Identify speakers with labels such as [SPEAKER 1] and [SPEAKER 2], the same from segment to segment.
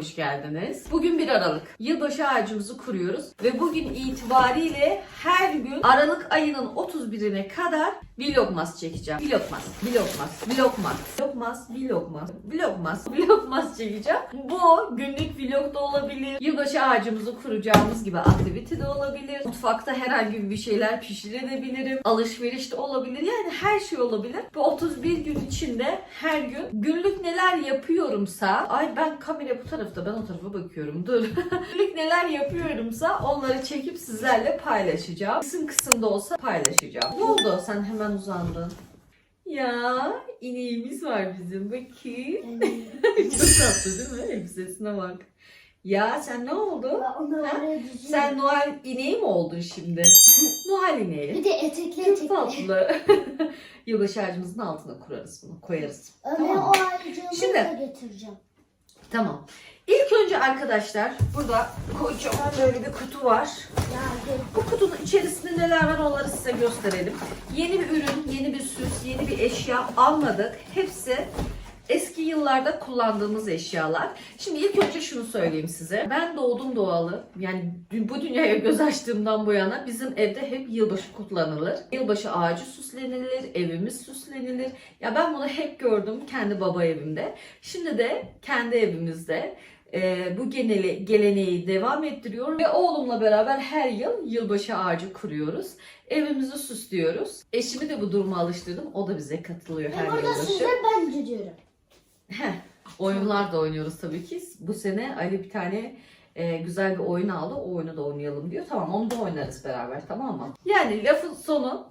[SPEAKER 1] hoş geldiniz. Bugün 1 Aralık. Yılbaşı ağacımızı kuruyoruz. Ve bugün itibariyle her gün Aralık ayının 31'ine kadar vlogmas çekeceğim. Vlogmas, vlogmas, vlogmas, vlogmas, vlogmas, vlogmas, vlogmas çekeceğim. Bu günlük vlog da olabilir. Yılbaşı ağacımızı kuracağımız gibi aktivite de olabilir. Mutfakta herhangi bir şeyler pişirebilirim. Alışveriş de olabilir. Yani her şey olabilir. Bu 31 gün içinde her gün günlük neler yapıyorumsa ay ben kamera bu tarafta ben o tarafa bakıyorum dur. günlük neler yapıyorumsa onları çekip sizlerle paylaşacağım. Kısım kısım da olsa paylaşacağım. Ne oldu? Sen hemen uzandın. Ya ineğimiz var bizim bakayım. Çok tatlı değil mi? Elbisesine bak. Ya sen ne oldu? Ha? Sen Noel ineği mi oldun şimdi? Noel ineği.
[SPEAKER 2] Bir de etekli
[SPEAKER 1] Çok tatlı. Yılbaşı ağacımızın altına kurarız bunu. Koyarız.
[SPEAKER 2] Öyle
[SPEAKER 1] Tamam.
[SPEAKER 2] o ağacımı
[SPEAKER 1] Şimdi-
[SPEAKER 2] da getireceğim.
[SPEAKER 1] Tamam. İlk önce arkadaşlar burada kocaman böyle bir kutu var. Bu kutunun içerisinde neler var onları size gösterelim. Yeni bir ürün, yeni bir süs, yeni bir eşya almadık. Hepsi eski yıllarda kullandığımız eşyalar. Şimdi ilk önce şunu söyleyeyim size. Ben doğdum doğalı. Yani bu dünyaya göz açtığımdan bu yana bizim evde hep yılbaşı kutlanılır. Yılbaşı ağacı süslenilir, evimiz süslenilir. Ya ben bunu hep gördüm kendi baba evimde. Şimdi de kendi evimizde e, bu geneli, geleneği devam ettiriyorum ve oğlumla beraber her yıl yılbaşı ağacı kuruyoruz. Evimizi süslüyoruz. Eşimi de bu duruma alıştırdım. O da bize katılıyor her
[SPEAKER 2] Ben burada
[SPEAKER 1] yılbaşı.
[SPEAKER 2] size ben gidiyorum.
[SPEAKER 1] Heh, oyunlar da oynuyoruz tabii ki. Bu sene Ali bir tane e, güzel bir oyun aldı. O oyunu da oynayalım diyor. Tamam onu da oynarız beraber tamam mı? Yani lafın sonu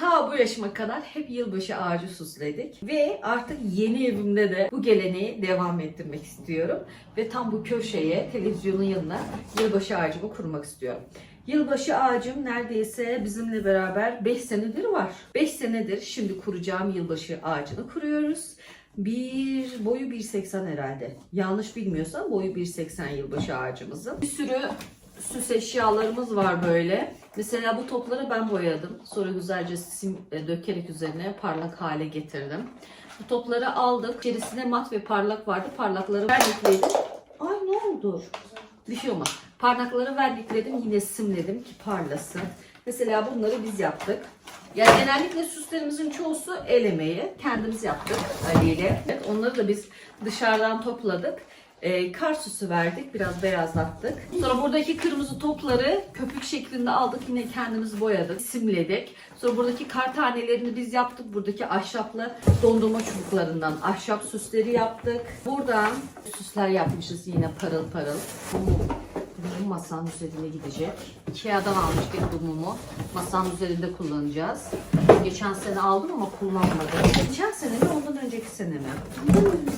[SPEAKER 1] ta bu yaşıma kadar hep yılbaşı ağacı süsledik. Ve artık yeni evimde de bu geleneği devam ettirmek istiyorum. Ve tam bu köşeye televizyonun yanına yılbaşı ağacımı kurmak istiyorum. Yılbaşı ağacım neredeyse bizimle beraber 5 senedir var. 5 senedir şimdi kuracağım yılbaşı ağacını kuruyoruz. Bir boyu 1.80 herhalde. Yanlış bilmiyorsam boyu 1.80 yılbaşı ağacımızın. Bir sürü süs eşyalarımız var böyle. Mesela bu topları ben boyadım. Sonra güzelce sim e, dökerek üzerine parlak hale getirdim. Bu topları aldık. İçerisinde mat ve parlak vardı. Parlakları verdikledim. Ay ne oldu? Bir şey olmaz. Parlakları verdikledim yine simledim ki parlasın. Mesela bunları biz yaptık. Yani genellikle süslerimizin çoğusu el emeği. Kendimiz yaptık Ali ile. Evet, onları da biz dışarıdan topladık. Ee, kar süsü verdik. Biraz beyazlattık. Sonra buradaki kırmızı topları köpük şeklinde aldık. Yine kendimiz boyadık. Simledik. Sonra buradaki kar tanelerini biz yaptık. Buradaki ahşaplı dondurma çubuklarından ahşap süsleri yaptık. Buradan süsler yapmışız yine parıl parıl. Bu bu masanın üzerine gidecek. Ikea'dan almıştık bu mumu. Masanın üzerinde kullanacağız. Geçen sene aldım ama kullanmadım. Geçen sene mi ondan önceki sene mi?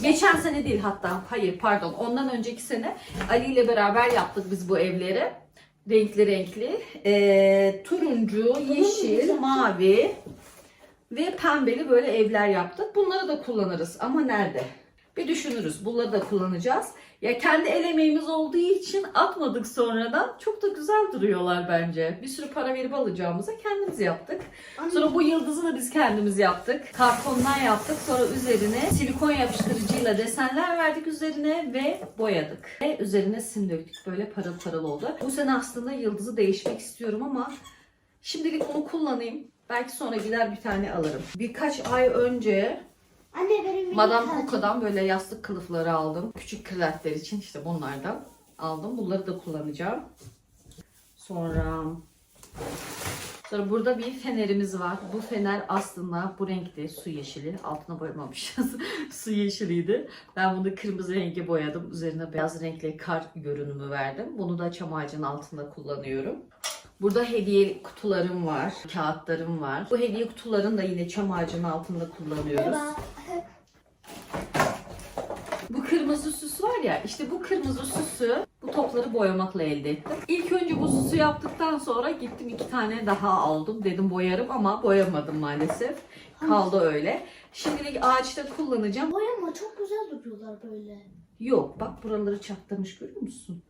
[SPEAKER 1] Geçen sene değil hatta. Hayır pardon. Ondan önceki sene Ali ile beraber yaptık biz bu evleri. Renkli renkli. Ee, turuncu, yeşil, mavi ve pembeli böyle evler yaptık. Bunları da kullanırız ama nerede? Bir düşünürüz. Bunları da kullanacağız. Ya kendi el emeğimiz olduğu için atmadık sonradan. Çok da güzel duruyorlar bence. Bir sürü para verip alacağımıza kendimiz yaptık. Sonra bu yıldızı da biz kendimiz yaptık. Kartondan yaptık. Sonra üzerine silikon yapıştırıcıyla desenler verdik üzerine ve boyadık. Ve üzerine sim döktük. Böyle parıl parıl oldu. Bu sene aslında yıldızı değişmek istiyorum ama şimdilik onu kullanayım. Belki sonra gider bir tane alırım. Birkaç ay önce
[SPEAKER 2] Anne benim bir
[SPEAKER 1] Madame
[SPEAKER 2] tacım.
[SPEAKER 1] Coco'dan böyle yastık kılıfları aldım. Küçük kırlentler için işte bunlardan aldım. Bunları da kullanacağım. Sonra Sonra burada bir fenerimiz var. Bu fener aslında bu renkte su yeşili. Altına boyamamışız. su yeşiliydi. Ben bunu kırmızı renge boyadım. Üzerine beyaz renkli kar görünümü verdim. Bunu da çam ağacının altında kullanıyorum. Burada hediye kutularım var. Kağıtlarım var. Bu hediye kutularını da yine çam ağacının altında kullanıyoruz. Bu kırmızı süs var ya işte bu kırmızı süsü bu topları boyamakla elde ettim. İlk önce bu süsü yaptıktan sonra gittim iki tane daha aldım. Dedim boyarım ama boyamadım maalesef. Kaldı öyle. Şimdilik ağaçta kullanacağım.
[SPEAKER 2] Boyama çok güzel duruyorlar böyle.
[SPEAKER 1] Yok bak buraları çatlamış görüyor musun?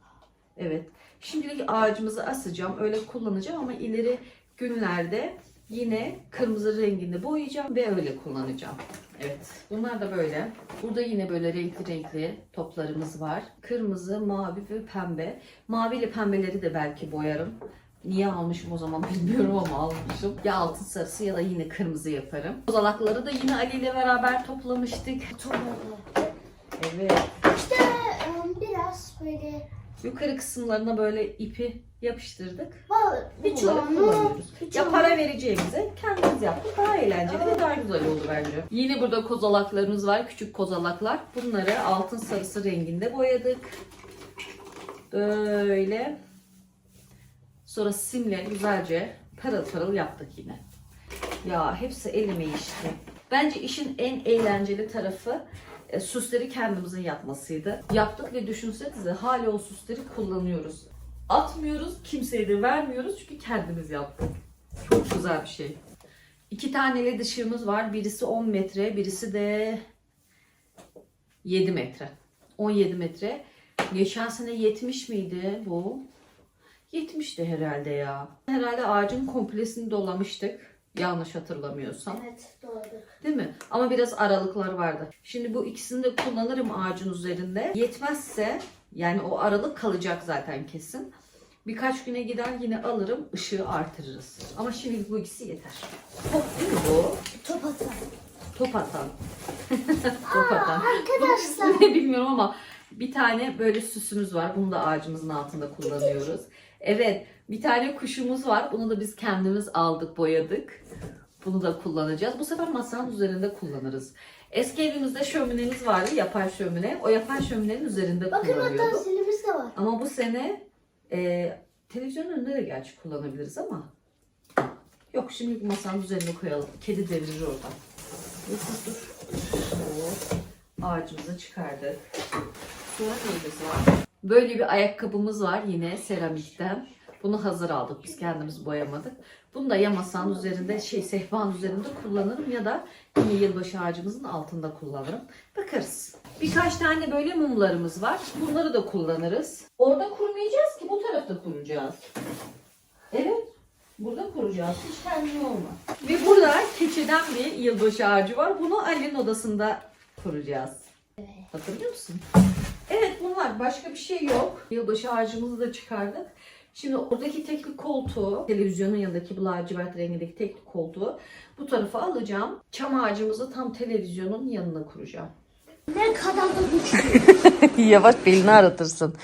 [SPEAKER 1] Evet. Şimdilik ağacımızı asacağım. Öyle kullanacağım ama ileri günlerde yine kırmızı renginde boyayacağım ve öyle kullanacağım. Evet. Bunlar da böyle. Burada yine böyle renkli renkli toplarımız var. Kırmızı, mavi ve pembe. Mavi ile pembeleri de belki boyarım. Niye almışım o zaman bilmiyorum ama almışım. Ya altın sarısı ya da yine kırmızı yaparım. Kozalakları da yine Ali ile beraber toplamıştık.
[SPEAKER 2] Öyle.
[SPEAKER 1] Evet.
[SPEAKER 2] İşte e, biraz böyle
[SPEAKER 1] Yukarı kısımlarına böyle ipi yapıştırdık.
[SPEAKER 2] Vallahi
[SPEAKER 1] Bir
[SPEAKER 2] birçoğunu
[SPEAKER 1] kullanıyoruz. Ya para vereceğimize kendimiz yaptık. Daha eğlenceli ve daha güzel oldu bence. Yine burada kozalaklarımız var. Küçük kozalaklar. Bunları altın sarısı renginde boyadık. Böyle. Sonra simle güzelce parıl parıl yaptık yine. Ya hepsi elime işte. Bence işin en eğlenceli tarafı e, süsleri kendimizin yapmasıydı. Yaptık ve düşünsenize hala o süsleri kullanıyoruz. Atmıyoruz, kimseye de vermiyoruz çünkü kendimiz yaptık. Çok güzel bir şey. İki tane led ışığımız var. Birisi 10 metre, birisi de 7 metre. 17 metre. Geçen sene 70 miydi bu? 70'ti herhalde ya. Herhalde ağacın komplesini dolamıştık. Yanlış hatırlamıyorsam.
[SPEAKER 2] Evet doğru.
[SPEAKER 1] Değil mi? Ama biraz aralıklar vardı. Şimdi bu ikisini de kullanırım ağacın üzerinde. Yetmezse yani o aralık kalacak zaten kesin. Birkaç güne gider yine alırım ışığı artırırız. Ama şimdilik bu ikisi yeter. Top değil mi bu?
[SPEAKER 2] Top atan.
[SPEAKER 1] Top atan. Top atan.
[SPEAKER 2] Arkadaşlar.
[SPEAKER 1] Ne bilmiyorum ama bir tane böyle süsümüz var. Bunu da ağacımızın altında kullanıyoruz. Evet bir tane kuşumuz var. Bunu da biz kendimiz aldık boyadık. Bunu da kullanacağız. Bu sefer masanın üzerinde kullanırız. Eski evimizde şöminemiz vardı. Yapay şömine. O yapay şöminenin üzerinde
[SPEAKER 2] Bakın hatta
[SPEAKER 1] kullanıyorduk.
[SPEAKER 2] silimiz de var.
[SPEAKER 1] Ama bu sene e, televizyonun önünde de gerçi kullanabiliriz ama yok şimdi masanın üzerine koyalım. Kedi devirir oradan. Dur dur dur. Ağacımızı çıkardık. Sonra neyimiz var? Böyle bir ayakkabımız var yine seramikten. Bunu hazır aldık. Biz kendimiz boyamadık. Bunu da ya masanın üzerinde şey sehpanın üzerinde kullanırım ya da yine yılbaşı ağacımızın altında kullanırım. Bakarız. Birkaç tane böyle mumlarımız var. Bunları da kullanırız. Orada kurmayacağız ki bu tarafta kuracağız. Evet. Burada kuracağız. Hiç kendine olma. Ve burada keçiden bir yılbaşı ağacı var. Bunu Ali'nin odasında kuracağız. Hatırlıyor musun? Evet bunlar. Başka bir şey yok. Yılbaşı ağacımızı da çıkardık. Şimdi oradaki tekli koltuğu, televizyonun yanındaki bu lacivert rengindeki tekli koltuğu bu tarafa alacağım. Çam ağacımızı tam televizyonun yanına kuracağım.
[SPEAKER 2] Ne kadar da güçlü.
[SPEAKER 1] Yavaş belini aratırsın.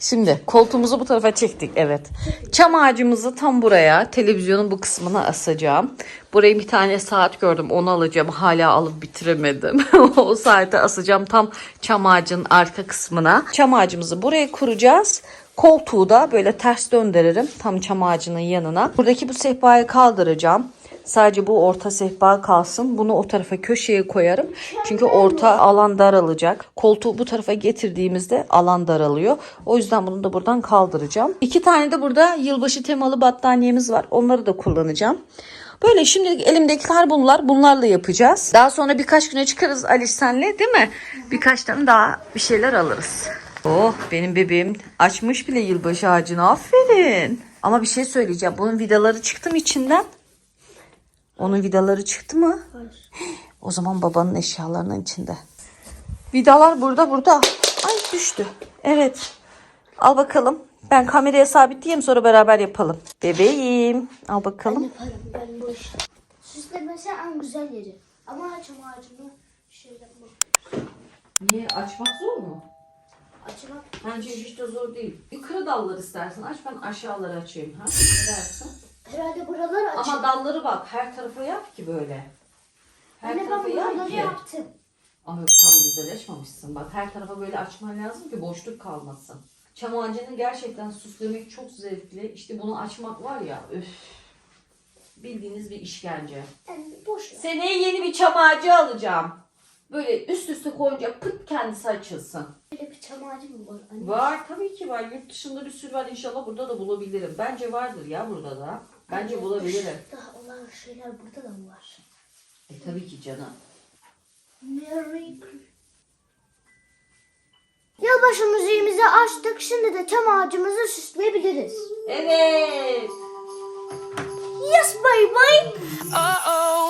[SPEAKER 1] Şimdi koltuğumuzu bu tarafa çektik. Evet. Çam ağacımızı tam buraya televizyonun bu kısmına asacağım. Buraya bir tane saat gördüm. Onu alacağım. Hala alıp bitiremedim. o saate asacağım tam çam ağacının arka kısmına. Çam ağacımızı buraya kuracağız. Koltuğu da böyle ters döndürürüm. Tam çam ağacının yanına. Buradaki bu sehpayı kaldıracağım. Sadece bu orta sehpa kalsın. Bunu o tarafa köşeye koyarım. Çünkü orta alan daralacak. Koltuğu bu tarafa getirdiğimizde alan daralıyor. O yüzden bunu da buradan kaldıracağım. İki tane de burada yılbaşı temalı battaniyemiz var. Onları da kullanacağım. Böyle şimdilik elimdekiler bunlar. Bunlarla yapacağız. Daha sonra birkaç güne çıkarız Aliş senle değil mi? Birkaç tane daha bir şeyler alırız. Oh benim bebeğim açmış bile yılbaşı ağacını. Aferin. Ama bir şey söyleyeceğim. Bunun vidaları çıktı mı içinden? Onun vidaları çıktı mı?
[SPEAKER 2] Hayır.
[SPEAKER 1] O zaman babanın eşyalarının içinde. Vidalar burada burada. Ay düştü. Evet. Al bakalım. Ben kameraya sabitleyeyim sonra beraber yapalım. Bebeğim. Al bakalım.
[SPEAKER 2] Yaparım ben bu işi. Süslemesi en güzel yeri. Ama çam ağacını şey yapma.
[SPEAKER 1] Niye? Açmak zor mu?
[SPEAKER 2] Açmak.
[SPEAKER 1] Bence hiç de zor değil. Yukarı dalları istersen aç ben aşağıları açayım. Ha? Ne dersin?
[SPEAKER 2] Herhalde buraları açık.
[SPEAKER 1] Ama dalları bak her tarafa yap ki böyle. Her
[SPEAKER 2] Anne ben
[SPEAKER 1] tarafa yap
[SPEAKER 2] buraları
[SPEAKER 1] ki.
[SPEAKER 2] yaptım.
[SPEAKER 1] Ama yok tam güzel açmamışsın. Bak her tarafa böyle açman lazım ki boşluk kalmasın. Çam ağacını gerçekten süslemek çok zevkli. İşte bunu açmak var ya öf. Bildiğiniz bir işkence.
[SPEAKER 2] Yani boş ver.
[SPEAKER 1] Seneye yeni bir çam ağacı alacağım. Böyle üst üste koyunca pıt kendisi açılsın.
[SPEAKER 2] Böyle bir çam ağacı mı var? Anne?
[SPEAKER 1] Var tabii ki var. Yurt dışında bir sürü var. İnşallah burada da bulabilirim. Bence vardır ya burada da. Bence bulabilirim.
[SPEAKER 2] Daha olan şeyler burada da mı var?
[SPEAKER 1] E tabii ki canım.
[SPEAKER 2] Merry Christmas. Yılbaşı müziğimizi açtık. Şimdi de çam ağacımızı süsleyebiliriz.
[SPEAKER 1] Evet.
[SPEAKER 2] Yes baby.
[SPEAKER 3] Oh,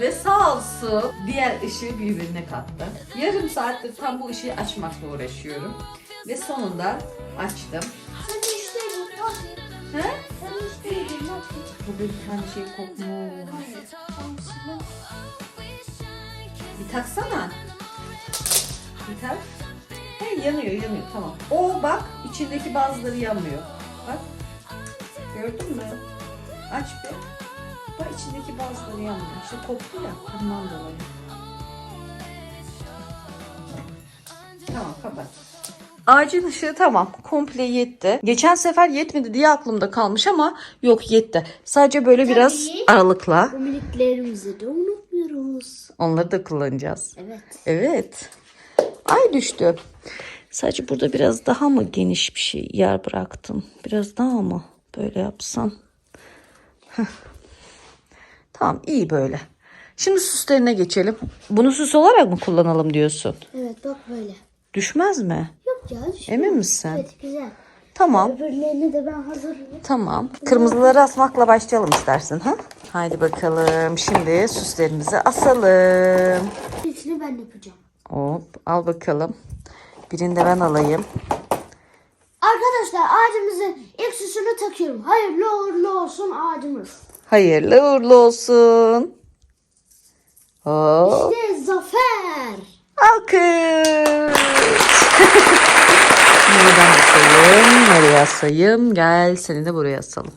[SPEAKER 1] Ve sağ olsun diğer ışığı birbirine kattı. Yarım saattir tam bu ışığı açmakla uğraşıyorum. Ve sonunda açtım.
[SPEAKER 2] Sen işleyin. Nasıl?
[SPEAKER 1] He?
[SPEAKER 2] Sen işleyin. Nasıl?
[SPEAKER 1] Burada bir tane şey kokmuş. Bir taksana. Bir tak. He yanıyor yanıyor tamam. O bak içindeki bazıları yanmıyor. Bak. Gördün mü? Aç bir. Bak içindeki bazıları yanmıyor. İşte koktu ya. Bundan dolayı. Tamam kapat. Ağacın ışığı tamam. Komple yetti. Geçen sefer yetmedi diye aklımda kalmış ama yok yetti. Sadece böyle biraz
[SPEAKER 2] Tabii.
[SPEAKER 1] aralıkla.
[SPEAKER 2] Bu miniklerimizi de unutmuyoruz.
[SPEAKER 1] Onları da kullanacağız.
[SPEAKER 2] Evet.
[SPEAKER 1] Evet. Ay düştü. Sadece burada biraz daha mı geniş bir şey yer bıraktım? Biraz daha mı böyle yapsam? Tamam iyi böyle. Şimdi süslerine geçelim. Bunu süs olarak mı kullanalım diyorsun?
[SPEAKER 2] Evet bak böyle.
[SPEAKER 1] Düşmez mi?
[SPEAKER 2] Yok ya. düşün.
[SPEAKER 1] Emin misin?
[SPEAKER 2] Evet güzel.
[SPEAKER 1] Tamam.
[SPEAKER 2] Öbürlerini de ben hazırlayayım.
[SPEAKER 1] Tamam. Kırmızıları asmakla başlayalım istersin. Ha? Haydi bakalım. Şimdi süslerimizi asalım.
[SPEAKER 2] İçini ben yapacağım.
[SPEAKER 1] Hop al bakalım. Birini de ben alayım.
[SPEAKER 2] Arkadaşlar ağacımızın ilk süsünü takıyorum. Hayırlı uğurlu olsun ağacımız.
[SPEAKER 1] Hayırlı uğurlu olsun. Hop.
[SPEAKER 2] İşte zafer.
[SPEAKER 1] Alkış. Nereden asayım? Nereye asayım? Gel seni de buraya asalım.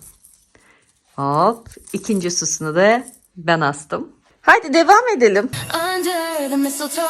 [SPEAKER 1] Hop. İkinci süsünü de ben astım. Haydi devam edelim.
[SPEAKER 3] Under the mistletoe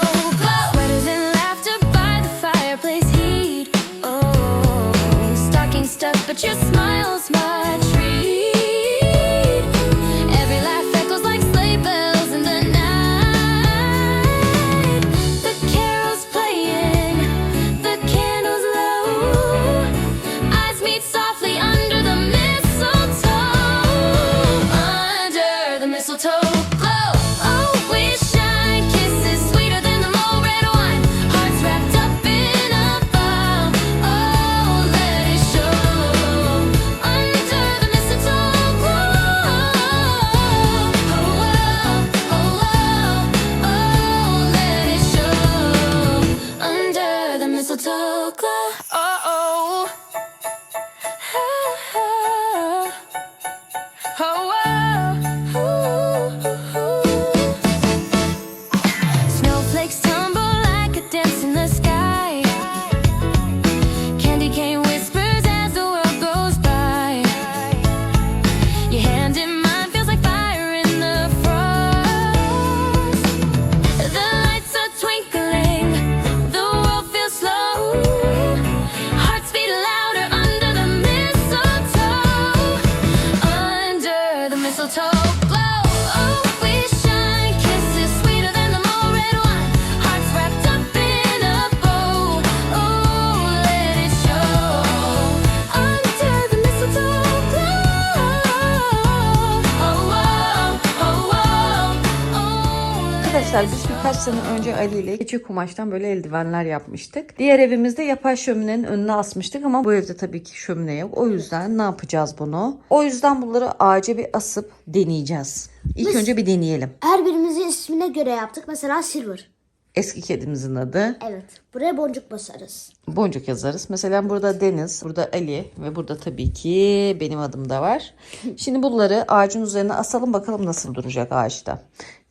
[SPEAKER 1] Arkadaşlar biz birkaç sene önce Ali ile keçi kumaştan böyle eldivenler yapmıştık. Diğer evimizde yapay şöminenin önüne asmıştık ama bu evde tabii ki şömine yok. O yüzden ne yapacağız bunu? O yüzden bunları ağaca bir asıp deneyeceğiz. İlk
[SPEAKER 2] Biz-
[SPEAKER 1] önce bir deneyelim.
[SPEAKER 2] Her birimizin ismine göre yaptık. Mesela Silver.
[SPEAKER 1] Eski kedimizin adı.
[SPEAKER 2] Evet. Buraya boncuk basarız.
[SPEAKER 1] Boncuk yazarız. Mesela burada Deniz, burada Ali ve burada tabii ki benim adım da var. Şimdi bunları ağacın üzerine asalım bakalım nasıl duracak ağaçta.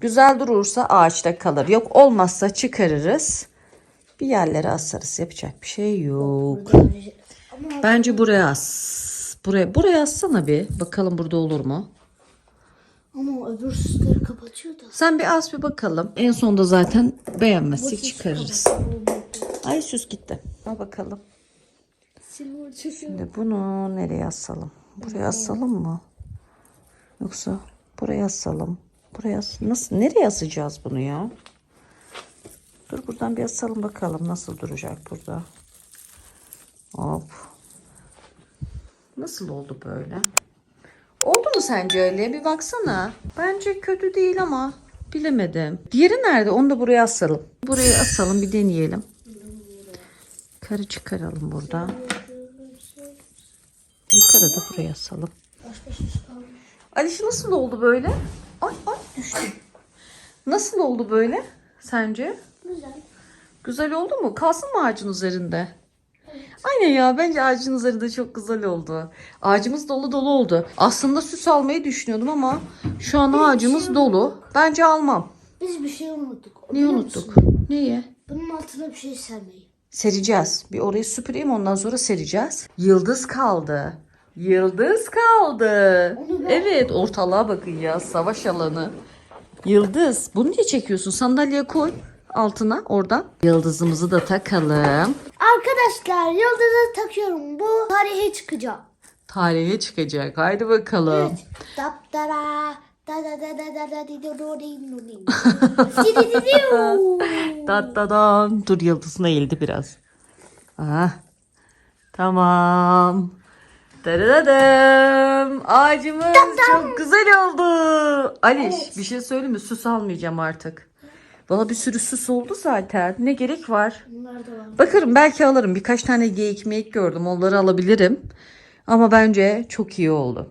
[SPEAKER 1] Güzel durursa ağaçta kalır. Yok olmazsa çıkarırız. Bir yerlere asarız. Yapacak bir şey yok. Bence buraya as. Buraya buraya assana bir. Bakalım burada olur mu?
[SPEAKER 2] ama öbür süsleri kapatıyor da.
[SPEAKER 1] Sen bir as bir bakalım. En sonunda zaten beğenmezsek çıkarırız. Ay süs gitti. Al bakalım. Şimdi bunu nereye asalım? Buraya asalım mı? Yoksa buraya asalım. Buraya as- nasıl nereye asacağız bunu ya? Dur buradan bir asalım bakalım nasıl duracak burada. Hop. Nasıl oldu böyle? Oldu mu sence öyle? Bir baksana. Bence kötü değil ama bilemedim. Diğeri nerede? Onu da buraya asalım. Buraya asalım bir deneyelim. Karı çıkaralım buradan. Yukarı da buraya asalım. Aliş nasıl oldu böyle? Ay ay düştü. Nasıl oldu böyle sence?
[SPEAKER 2] Güzel.
[SPEAKER 1] Güzel oldu mu? Kalsın mı ağacın üzerinde? Aynen ya bence ağacın üzerinde çok güzel oldu. Ağacımız dolu dolu oldu. Aslında süs almayı düşünüyordum ama şu an ağacımız dolu. Bence almam.
[SPEAKER 2] Biz bir şey unuttuk. Biliyor
[SPEAKER 1] unuttuk? Niye?
[SPEAKER 2] Bunun altına bir şey sermeyin.
[SPEAKER 1] Sereceğiz. Bir orayı süpüreyim ondan sonra sereceğiz. Yıldız kaldı. Yıldız kaldı. Evet ortalığa bakın ya savaş alanı. Yıldız. Bunu niye çekiyorsun? Sandalyeye koy altına oradan. Yıldızımızı da takalım.
[SPEAKER 2] Arkadaşlar yıldızı takıyorum. Bu tarihe çıkacak.
[SPEAKER 1] Tarihe çıkacak. Haydi bakalım.
[SPEAKER 2] Daptara. Da da da da da da di do do di do di. Di di di di.
[SPEAKER 1] Dat dadan. Dur yıldızına eğildi biraz. Ah. Tamam. Daradadım. Ağacımız çok güzel oldu. Aliş bir şey söyleyeyim mi? Süs almayacağım artık. Valla bir sürü süs oldu zaten. Ne gerek var?
[SPEAKER 2] Var.
[SPEAKER 1] Bakarım belki alırım. Birkaç tane geyik meyik gördüm. Onları alabilirim. Ama bence çok iyi oldu.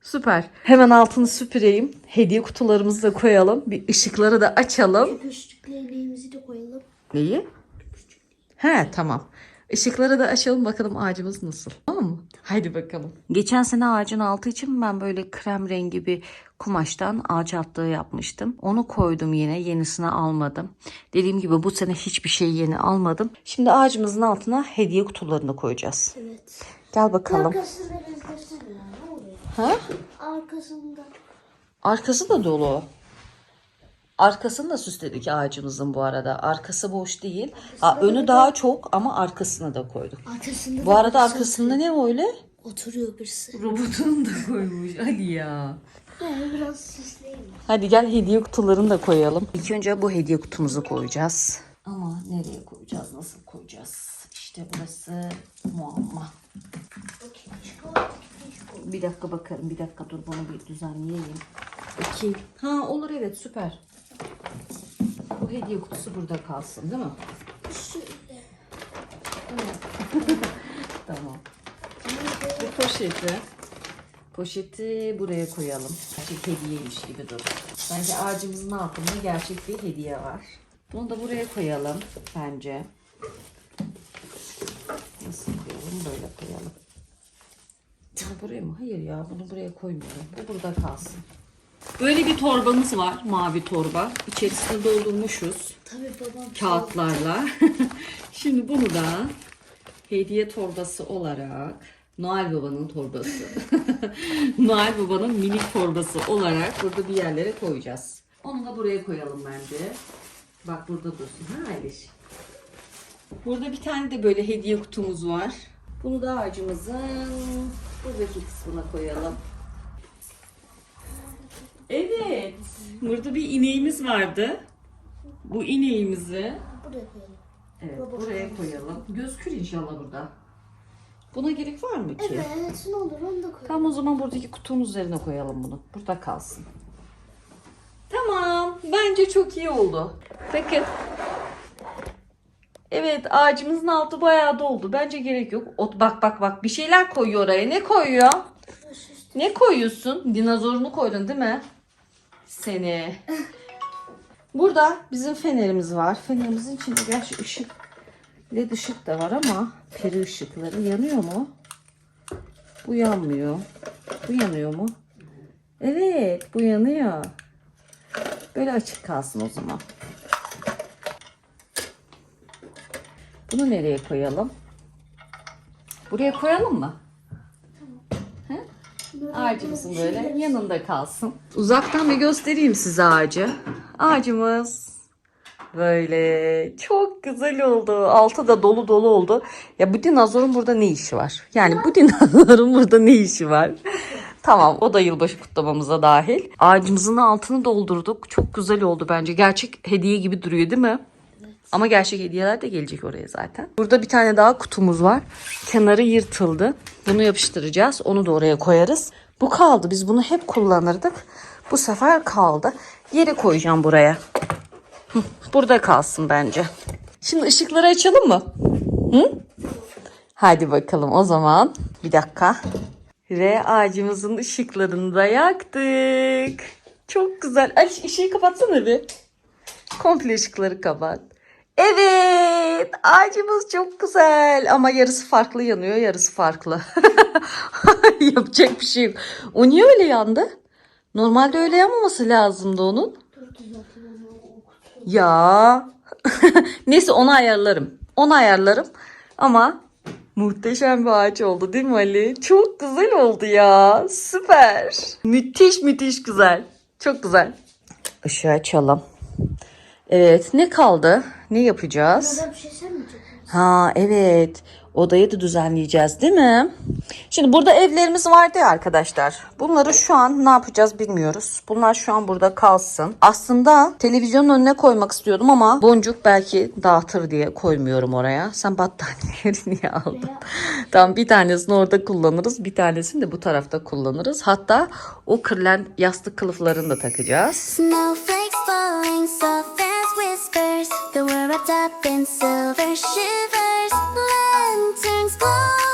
[SPEAKER 1] Süper. Hemen altını süpüreyim. Hediye kutularımızı da koyalım. Bir ışıkları da açalım.
[SPEAKER 2] Küçük leğenimizi de koyalım.
[SPEAKER 1] Neyi? He tamam. Işıkları da açalım bakalım ağacımız nasıl. Tamam mı? Haydi bakalım. Geçen sene ağacın altı için ben böyle krem rengi bir kumaştan ağaç altlığı yapmıştım. Onu koydum yine yenisini almadım. Dediğim gibi bu sene hiçbir şey yeni almadım. Şimdi ağacımızın altına hediye kutularını koyacağız.
[SPEAKER 2] Evet.
[SPEAKER 1] Gel bakalım.
[SPEAKER 2] Arkasını göstersene. Ne oluyor?
[SPEAKER 1] Ha?
[SPEAKER 2] Arkasında.
[SPEAKER 1] Arkası da dolu. Arkasını da süsledik ağacımızın bu arada. Arkası boş değil. Ha, önü daha çok ama arkasını da koyduk.
[SPEAKER 2] Arkasında
[SPEAKER 1] Bu
[SPEAKER 2] da
[SPEAKER 1] arada
[SPEAKER 2] birisi
[SPEAKER 1] arkasında ne öyle?
[SPEAKER 2] Oturuyor birisi.
[SPEAKER 1] Robotunu da koymuş Ali ya.
[SPEAKER 2] Yani biraz süsleyeyim.
[SPEAKER 1] Hadi gel hediye kutularını da koyalım. İlk önce bu hediye kutumuzu koyacağız. Ama nereye koyacağız? Nasıl koyacağız? İşte burası muamma. Bir dakika bakarım. Bir dakika dur bunu bir düzenleyelim. İki. Ha olur evet süper. Bu hediye kutusu burada kalsın değil mi?
[SPEAKER 2] Şöyle.
[SPEAKER 1] Tamam. Bu poşeti. Poşeti buraya koyalım. Gerçek hediyeymiş gibi dur. Bence ağacımızın altında gerçek bir hediye var. Bunu da buraya koyalım bence. Nasıl koyalım? Böyle koyalım. Bunu buraya mı? Hayır ya bunu buraya koymuyorum. Bu burada kalsın. Böyle bir torbamız var. Mavi torba. İçerisine doldurmuşuz
[SPEAKER 2] Tabii babam.
[SPEAKER 1] kağıtlarla. Şimdi bunu da hediye torbası olarak Noel Baba'nın torbası. Noel Baba'nın minik torbası olarak burada bir yerlere koyacağız. Onu da buraya koyalım bence. Bak burada dursun. Ha Aliş? Burada bir tane de böyle hediye kutumuz var. Bunu da ağacımızın buradaki kısmına koyalım. Evet. Burada bir ineğimiz vardı. Bu ineğimizi
[SPEAKER 2] Buraya koyalım.
[SPEAKER 1] Evet, buraya koyalım. Gözkür inşallah burada. Buna gerek var mı ki?
[SPEAKER 2] Evet ne olur onu da koyalım.
[SPEAKER 1] Tamam o zaman buradaki kutunun üzerine koyalım bunu. Burada kalsın. Tamam. Bence çok iyi oldu. Bakın. Evet ağacımızın altı bayağı doldu. Bence gerek yok. Ot, bak bak bak bir şeyler koyuyor oraya. Ne koyuyor? Ne koyuyorsun? Dinozorunu koydun değil mi? Seni. Burada bizim fenerimiz var. Fenerimizin içinde gerçi ışık led ışık da var ama peri ışıkları yanıyor mu? Bu yanmıyor. Bu yanıyor mu? Evet bu yanıyor. Böyle açık kalsın o zaman. Bunu nereye koyalım? Buraya koyalım mı? Ağacımızın böyle yanında kalsın. Uzaktan bir göstereyim size ağacı. Ağacımız böyle çok güzel oldu. Altı da dolu dolu oldu. Ya bu dinozorun burada ne işi var? Yani bu dinozorun burada ne işi var? Tamam o da yılbaşı kutlamamıza dahil. Ağacımızın altını doldurduk. Çok güzel oldu bence. Gerçek hediye gibi duruyor değil mi? Ama gerçek hediyeler de gelecek oraya zaten. Burada bir tane daha kutumuz var. Kenarı yırtıldı. Bunu yapıştıracağız. Onu da oraya koyarız. Bu kaldı. Biz bunu hep kullanırdık. Bu sefer kaldı. Yere koyacağım buraya. Burada kalsın bence. Şimdi ışıkları açalım mı? Hı? Hadi bakalım o zaman. Bir dakika. Ve ağacımızın ışıklarını da yaktık. Çok güzel. Ali ışığı kapatsana bir. Komple ışıkları kapat. Evet, ağacımız çok güzel ama yarısı farklı yanıyor, yarısı farklı. Yapacak bir şey yok. O niye öyle yandı? Normalde öyle yanmaması lazımdı onun. Ya. Neyse onu ayarlarım. Onu ayarlarım. Ama muhteşem bir ağaç oldu değil mi Ali? Çok güzel oldu ya. Süper. Müthiş müthiş güzel. Çok güzel. Işığı açalım. Evet ne kaldı? Ne yapacağız?
[SPEAKER 2] Burada bir şey sen mi?
[SPEAKER 1] Ha evet. Odayı da düzenleyeceğiz değil mi? Şimdi burada evlerimiz vardı ya arkadaşlar. Bunları şu an ne yapacağız bilmiyoruz. Bunlar şu an burada kalsın. Aslında televizyonun önüne koymak istiyordum ama boncuk belki dağıtır diye koymuyorum oraya. Sen battaniyeleri niye aldın? tamam bir tanesini orada kullanırız. Bir tanesini de bu tarafta kullanırız. Hatta o kırlen yastık kılıflarını da takacağız.
[SPEAKER 4] Snowflakes falling soft. The world wrapped up in silver shivers. Lanterns glowing,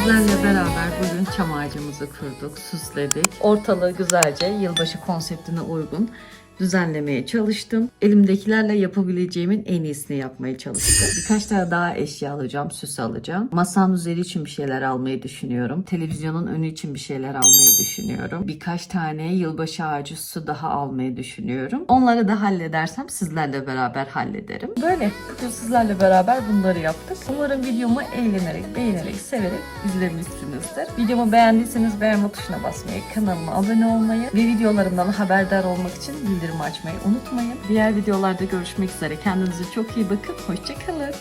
[SPEAKER 4] Sizlerle beraber bugün
[SPEAKER 1] çam ağacımızı kurduk, süsledik. Ortalığı güzelce yılbaşı konseptine uygun düzenlemeye çalıştım. Elimdekilerle yapabileceğimin en iyisini yapmaya çalıştım. Birkaç tane daha eşya alacağım, süs alacağım. Masanın üzeri için bir şeyler almayı düşünüyorum. Televizyonun önü için bir şeyler almayı düşünüyorum. Birkaç tane yılbaşı ağacı su daha almayı düşünüyorum. Onları da halledersem sizlerle beraber hallederim. Böyle bugün sizlerle beraber bunları yaptık. Umarım videomu eğlenerek, beğenerek, severek izlemişsinizdir. Videomu beğendiyseniz beğenme tuşuna basmayı, kanalıma abone olmayı ve videolarımdan haberdar olmak için bildirim açmayı unutmayın. Diğer videolarda görüşmek üzere. Kendinize çok iyi bakın. Hoşçakalın.